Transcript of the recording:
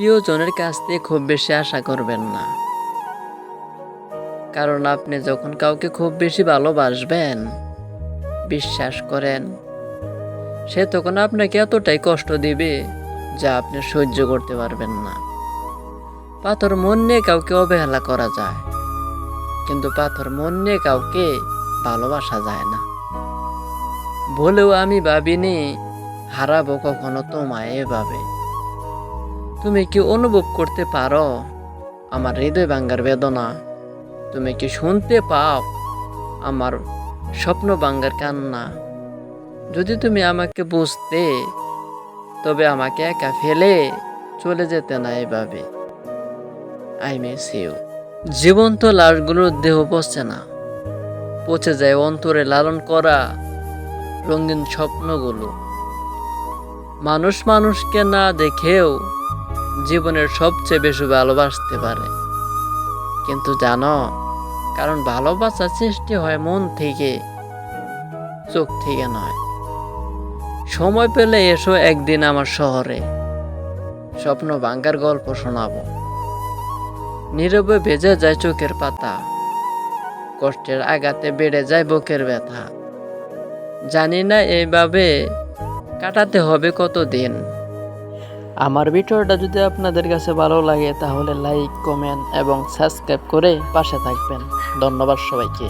প্রিয়জনের কাছ থেকে খুব বেশি আশা করবেন না। কারণ আপনি যখন কাউকে খুব বেশি ভালোবাসবেন, বিশ্বাস করেন, সে তখন আপনাকে এতটাই কষ্ট দিবে যা আপনি সহ্য করতে পারবেন না। পাথর মন নিয়ে কাউকে অবহেলা করা যায়, কিন্তু পাথর মন নিয়ে কাউকে ভালোবাসা যায় না। বলেও আমি ভাবিনি, হারাবো কখনো তোমায় এভাবে। তুমি কি অনুভব করতে পারো? আমার হৃদয় ভাঙ্গার বেদনা। তুমি কি শুনতে পাও? আমার স্বপ্ন ভাঙ্গার কান্না। যদি তুমি আমাকে বুঝতে, তবে আমাকে একা ফেলে চলে যেতে না এভাবে। আই মিস ইউ জীবন্ত লাশগুলোর দেহ পচে না। পচে যায় অন্তরে লালন করা রঙিন স্বপ্নগুলো। মানুষ মানুষকে না দেখেও জীবনের সবচেয়ে বেশি ভালোবাসতে পারে। কিন্তু জানো, কারণ ভালোবাসা সৃষ্টি হয় মন থেকে, চোখ থেকে নয়। সময় পেলে এসো একদিন আমার শহরে, স্বপ্ন ভাঙ্গার গল্প শোনাবো। নীরবে ভেজে যায় চোখের পাতা, কষ্টের আঘাতে বেড়ে যায় বুকের ব্যথা। জানি না এইভাবে কাটাতে হবে কতদিন। আমার ভিডিওটা যদি আপনাদের কাছে ভালো লাগে, তাহলে লাইক কমেন্ট এবং সাবস্ক্রাইব করে পাশে থাকবেন। ধন্যবাদ সবাইকে।